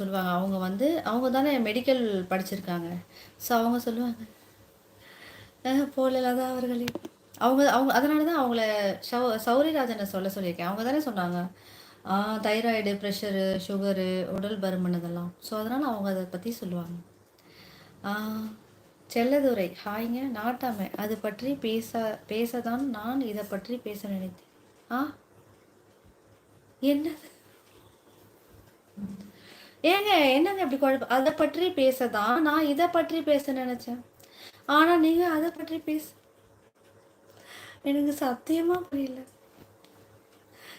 சொல்லுவாங்க. அவங்க வந்து அவங்க தானே மெடிக்கல் படிச்சிருக்காங்க. ஸோ அவங்க சொல்லுவாங்க. போலலாத அவர்களே. அவங்க அவங்க அதனால தான் அவங்கள சௌ சௌரிராஜனை சொல்ல சொல்லியிருக்கேன். அவங்க தானே சொன்னாங்க. தைராய்டு ப்ரெஷரு சுகரு உடல் பருமன் இதெல்லாம். ஸோ அதனால் அவங்க அதை பற்றி சொல்லுவாங்க. செல்லதுரை ஹாய்ங்க நாட்டாமை. அது பற்றி பேச பேசதான் நான் இதை பற்றி பேச நினைத்தேன். ஆ? என்னது? ஏங்க என்னங்க இப்படி குழப்பம் அதை பற்றி பேசதான் நான் இதை பற்றி பேச நினைச்சேன். ஆனா நீங்க அதை பற்றி பேச? எனக்கு சத்தியமா புரியல.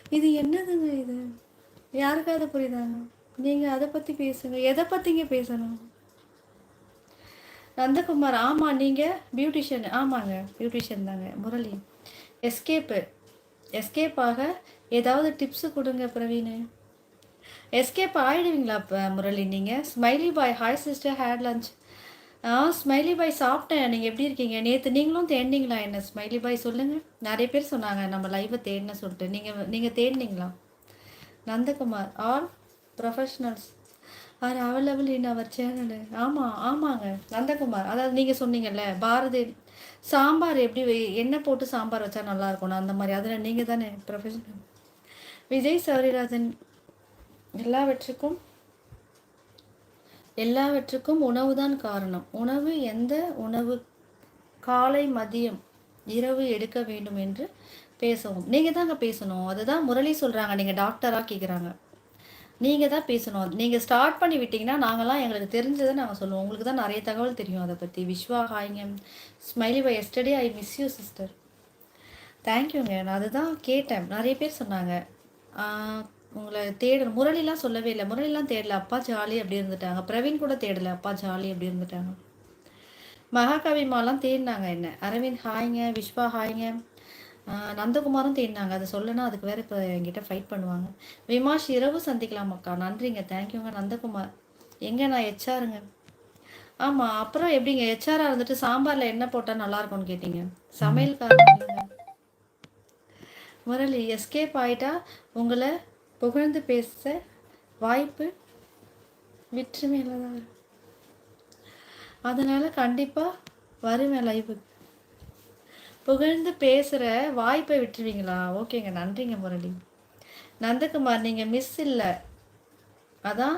இது என்னதுங்க இது? யாருக்காவது புரியுதாங்க? நீங்க அதை பத்தி பேசுங்க. எதை பத்திங்க பேசணும்? நந்தகுமார் ஆமா நீங்க பியூட்டிஷியன் ஆமாங்க பியூட்டிஷியன் தாங்க முரளி. எஸ்கேப்பு எஸ்கேப்பாக ஏதாவது டிப்ஸு கொடுங்க பிரவீனு. எஸ்கேப் ஆகிடுவீங்களா இப்போ முரளி? நீங்கள் smiley boy hi sister had lunch ah smiley boy சாப்பிட்டேன். நீங்கள் எப்படி இருக்கீங்க? நேற்று நீங்களும் தேடினீங்களா என்ன? ஸ்மைலி பாய் சொல்லுங்கள் நிறைய பேர் சொன்னாங்க நம்ம லைவை தேடின சொல்லிட்டு. நீங்கள் நீங்கள் தேடினீங்களா? Nandakumar all professionals are available in our channel ஆமாம் ஆமாங்க. நந்தகுமார். அதாவது நீங்கள் சொன்னீங்கல்ல பாரதி சாம்பார் எப்படி என்ன போட்டு சாம்பார் வச்சா நல்லா இருக்கணும் அந்த மாதிரி. அதில் நீங்கள் தானே ப்ரொஃபஷனல் விஜய் சௌரிராஜன் எல்லாவற்றுக்கும் எல்லாவற்றுக்கும் உணவுதான் காரணம். உணவு எந்த உணவு? காலை மதியம் இரவு எடுக்க வேண்டும் என்று பேசவும். நீங்கள் தாங்க பேசணும். அதுதான் முரளி சொல்கிறாங்க நீங்கள் டாக்டராக கேட்குறாங்க நீங்கள் தான் பேசணும். நீங்கள் ஸ்டார்ட் பண்ணி விட்டிங்கன்னா நாங்களாம் எங்களுக்கு தெரிஞ்சதை நாங்கள் சொல்லுவோம். உங்களுக்கு தான் நிறைய தகவல் தெரியும் அதை பற்றி Viswa ஹாய்ங்க smiley bye yesterday I miss you sister தேங்க்யூங்க நான் அதுதான் கேட்டேன். நிறைய பேர் சொன்னாங்க. உங்களை தேட முரளிலாம் சொல்லவே இல்லை. முரளிலாம் தேடல. அப்பா ஜாலி அப்படி இருந்துட்டாங்க. பிரவீன் கூட தேடலை. அப்பா ஜாலி அப்படி இருந்துட்டாங்க. மகாகவிமாலாம் தேடினாங்க என்ன? அரவிந்த் ஹாய்ங்க. விஸ்வா ஹாய்ங்க. நந்தகுமாரும் தேடினாங்க. அதை சொல்லணும் அதுக்கு வேற இப்போ என்கிட்ட ஃபைட் பண்ணுவாங்க. விமாஷ் இரவு சந்திக்கலாம் அக்கா. நன்றிங்க. தேங்க்யூங்க நந்தகுமார். எங்கே நான் ஹெச்ஆருங்க ஆமாம் அப்புறம் எப்படிங்க? ஹெச்ஆராக இருந்துட்டு சாம்பாரில் என்ன போட்டால் நல்லா இருக்கும்னு கேட்டீங்க? சமையல்காரங்க. முரளி எஸ்கேப் ஆயிட்டா? உங்களை புகழ்ந்து பேச வாய்ப்பு விற்று மேலே தான் அதனால் கண்டிப்பாக வருவேன் லைஃபுக்கு புகழ்ந்து பேசுகிற வாய்ப்பை விட்டுருவீங்களா? ஓகேங்க நன்றிங்க முரளி. நந்தகுமார் நீங்கள் மிஸ் இல்லை. அதான்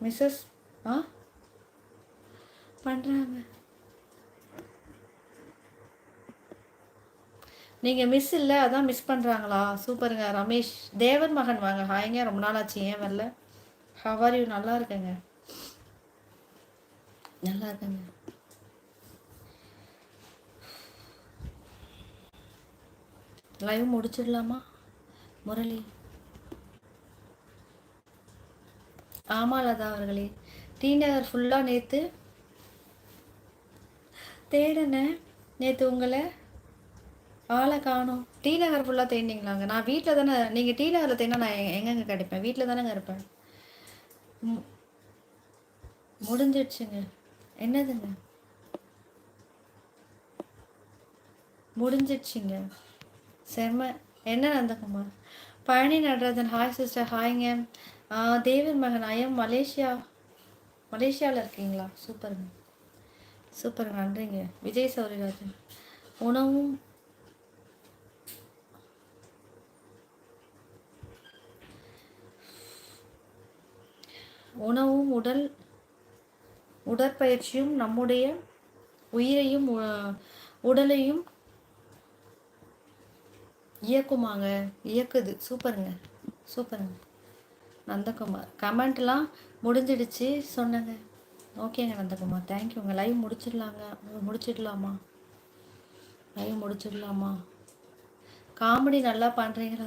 மிஸ்ஸஸ் ஆ? பண்ணுறாங்க நீங்கள் மிஸ் இல்லை அதான் மிஸ் பண்ணுறாங்களா சூப்பருங்க ரமேஷ் தேவன் மகன் வாங்க. ஹாய்ங்க ரொம்ப நாள் ஆச்சு ஏன் வரல? ஹவர் யூ நல்லா இருக்கேங்க. நல்லா இருக்கேங்க. லைவ் முடிச்சிடலாமா? முரளி. ஆமா லதா அவர்களே. டி நகர் ஃபுல்லாக நேற்று தேடினேன். நேற்று உங்களை ஆளை காணும். டீ நகர் ஃபுல்லாக தேடினீங்களாங்க நான் வீட்டில் தானே நீங்கள் டீ நகரில் தேடினா நான் எங்கெங்கே கிடைப்பேன்? வீட்டில் தானேங்க இருப்பேன். முடிஞ்சிடுச்சுங்க. என்னதுங்க? முடிஞ்சிடுச்சிங்க. செம்ம என்ன நந்தகுமார் பழனி நடராஜன் ஹாய் சிஸ்டர் ஹாய்ங்க தேவன் மகன் ஐயம் மலேசியா. மலேசியாவில் இருக்கீங்களா? சூப்பருங்க. சூப்பருங்க நன்றிங்க. விஜய் சௌரிராஜன். உணவும் உணவும் உடல் உடற்பயிற்சியும் நம்முடைய உயிரையும் உடலையும் இயக்குமாங்க. இயக்குது. சூப்பருங்க. சூப்பருங்க. நந்தகுமார். கமெண்ட்லாம் முடிஞ்சிடுச்சு. சொன்னங்க. ஓகேங்க நந்தகுமார். தேங்க்யூங்க லைவ் முடிச்சிடலாங்க. முடிச்சிடலாமா? லைவ் முடிச்சிடலாமா? காமெடி நல்லா பண்ணுறீங்களா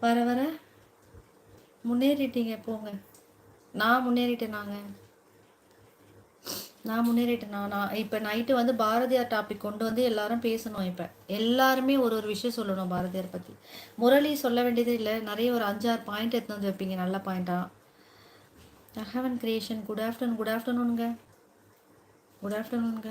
வர வர. முன்னேறிட்டீங்க போங்க. நான் முன்னேறிட்டேன் நாங்கள் நான் முன்னேறிட்டேன் நான் நான் இப்போ நைட்டு வந்து பாரதியார் டாபிக் கொண்டு வந்து எல்லாரும் பேசணும் இப்போ. எல்லாருமே ஒரு ஒரு விஷயம் சொல்லணும் பாரதியார் பற்றி முரளி சொல்ல வேண்டியது இல்லை. நிறைய ஒரு அஞ்சாறு பாயிண்ட் எடுத்து வந்து வைப்பீங்க நல்ல பாயிண்ட்டாக அஹவன் கிரியேஷன் குட் ஆஃப்டர்நூன் குட் ஆஃப்டர்நூனுங்க குட் ஆஃப்டர்நூனுங்க